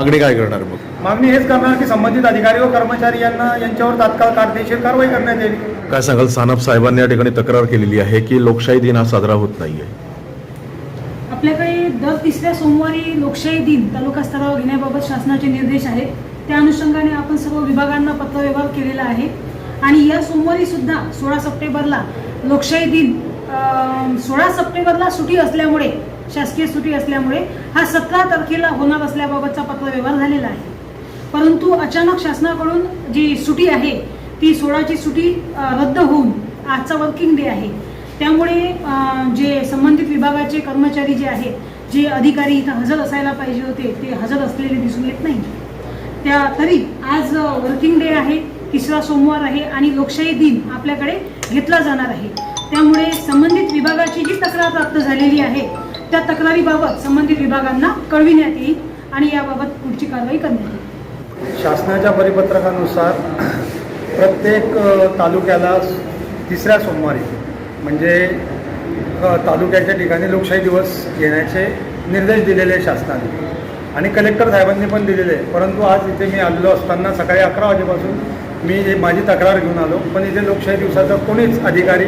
मागणी काय करणार मग? मागणी हेच करणार की संबंधित अधिकारी व कर्मचारी यांना यांच्यावर तात्काळ कायदेशीर कारवाई करण्यात येईल. काय सांगाल? सानप साहेबांनी या ठिकाणी तक्रार केलेली आहे की लोकशाही दिन हा साजरा होत नाहीये. आपल्याकडे दर तिसऱ्या सोमवारी लोकशाही दिन तालुका स्तरावर घेण्याबाबत शासनाचे निर्देश आहेत. त्या अनुषंगाने आपण सर्व विभागांना पत्रव्यवहार केलेला आहे. आणि या सोमवारी सुद्धा सोळा सप्टेंबरला लोकशाही दिन सोळा सप्टेंबरला सुटी असल्यामुळे शासकीय सुटी असल्यामुळे हा सतरा तारखेला होणार असल्याबाबतचा पत्रव्यवहार झालेला आहे. परंतु अचानक शासनाकडून जी सुटी आहे ती सोळाची सुटी रद्द होऊन आजचा वर्किंग डे आहे. त्यामुळे जे संबंधित विभागाचे कर्मचारी जे आहेत जे अधिकारी इथं हजर असायला पाहिजे होते ते हजर असलेले दिसून येत नाही. त्या तरी आज वर्किंग डे आहे तिसरा सोमवार आहे आणि लोकशाही दिन आपल्याकडे घेतला जाणार आहे. त्यामुळे संबंधित विभागाची जी तक्रार प्राप्त झालेली आहे त्या तक्रारीबाबत संबंधित विभागांना कळविण्यात येईल आणि याबाबत पुढची कारवाई करण्यात येईल. शासनाच्या परिपत्रकानुसार प्रत्येक तालुक्याला तिसऱ्या सोमवारी म्हणजे तालुक्याच्या ठिकाणी लोकशाही दिवस घेण्याचे निर्देश दिलेले आहे शासनाने. आणि कलेक्टर साहेबांनी पण दिलेले आहे परंतु आज इथे मी आलेलो असताना सकाळी अकरा वाजेपासून मी हे माझी तक्रार घेऊन आलो. पण इथे लोकशाही दिवसाचा कोणीच अधिकारी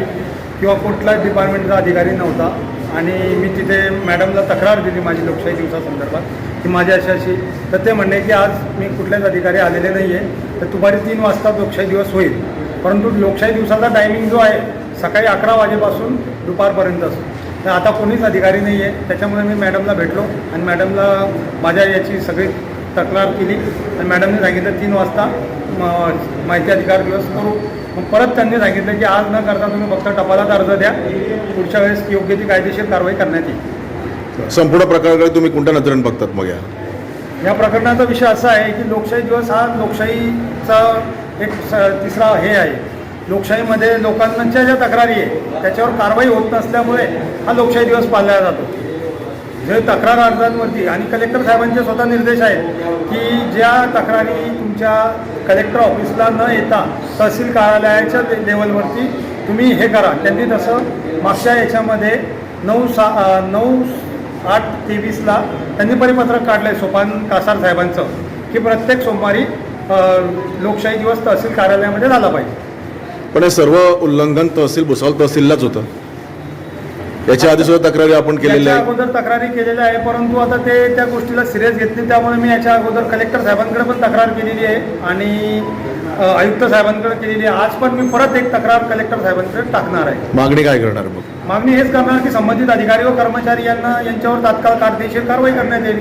किंवा कुठलाच डिपार्टमेंटचा अधिकारी नव्हता. आणि मी तिथे मॅडमला तक्रार दिली माझी लोकशाही दिवसासंदर्भात की माझी अशी अशी तर ते म्हणणे की आज मी कुठल्याच अधिकारी आलेले नाही आहे तर दुपारी तीन वाजता लोकशाही दिवस होईल. परंतु लोकशाही दिवसाचा टायमिंग जो आहे सकाळी अकरा वाजेपासून दुपारपर्यंत असतो. तर आता कोणीच अधिकारी नाही आहे त्याच्यामुळे मी मॅडमला भेटलो आणि मॅडमला माझ्या याची सगळी तक्रार केली आणि मॅडमने सांगितलं तीन वाजता माहिती अधिकार दिवस करू. मग परत त्यांनी सांगितलं की आज न करता तुम्ही फक्त टपालात अर्ज द्या. पुढच्या वेळेस योग्य ती कायदेशीर कारवाई करण्यात येईल. संपूर्ण प्रकाराकडे तुम्ही कोणत्या नजरेने बघतात मग या? या प्रकरणाचा विषय असा आहे की लोकशाही दिवस हा लोकशाहीचा एक तिसरा हे आहे. लोकशाहीमध्ये लोकांच्या ज्या तक्रारी आहे त्याच्यावर कारवाई होत नसल्यामुळे हा लोकशाही दिवस पाळला जातो. जे तक्रार अर्जांवरती आणि कलेक्टर साहेबांचे स्वतः निर्देश आहेत की ज्या तक्रारी तुमच्या कलेक्टर ऑफिसला न येता तहसील कार्यालयाच्या लेवलवरती तुम्ही हे करा. त्यांनी तसं मागच्या याच्यामध्ये नऊ सा नऊ आठ तेवीसला त्यांनी परिपत्रक काढलं आहे सोपान कासार साहेबांचं की प्रत्येक सोमवारी लोकशाही दिवस तहसील कार्यालयामध्ये झाला पाहिजे. पण हे सर्व उल्लंघन तहसील भुसावळ तहसीललाच होतं. याच्या आधी सुद्धा तक्रारी आपण केलेल्या आहे अगोदर तक्रारी केलेल्या आहे परंतु आता ते त्या गोष्टीला सिरियस घेतली त्यामुळे मी याच्या अगोदर कलेक्टर साहेबांकडे पण तक्रार केलेली आहे आणि आयुक्त साहेबांकडे केलेली आहे. आज पण मी परत एक तक्रार कलेक्टर साहेबांकडे टाकणार आहे. मागणी काय करणार मग? मागणी हेच करणार की संबंधित अधिकारी व कर्मचारी यांना यांच्यावर तात्काळ कायदेशीर कारवाई करण्यात येईल.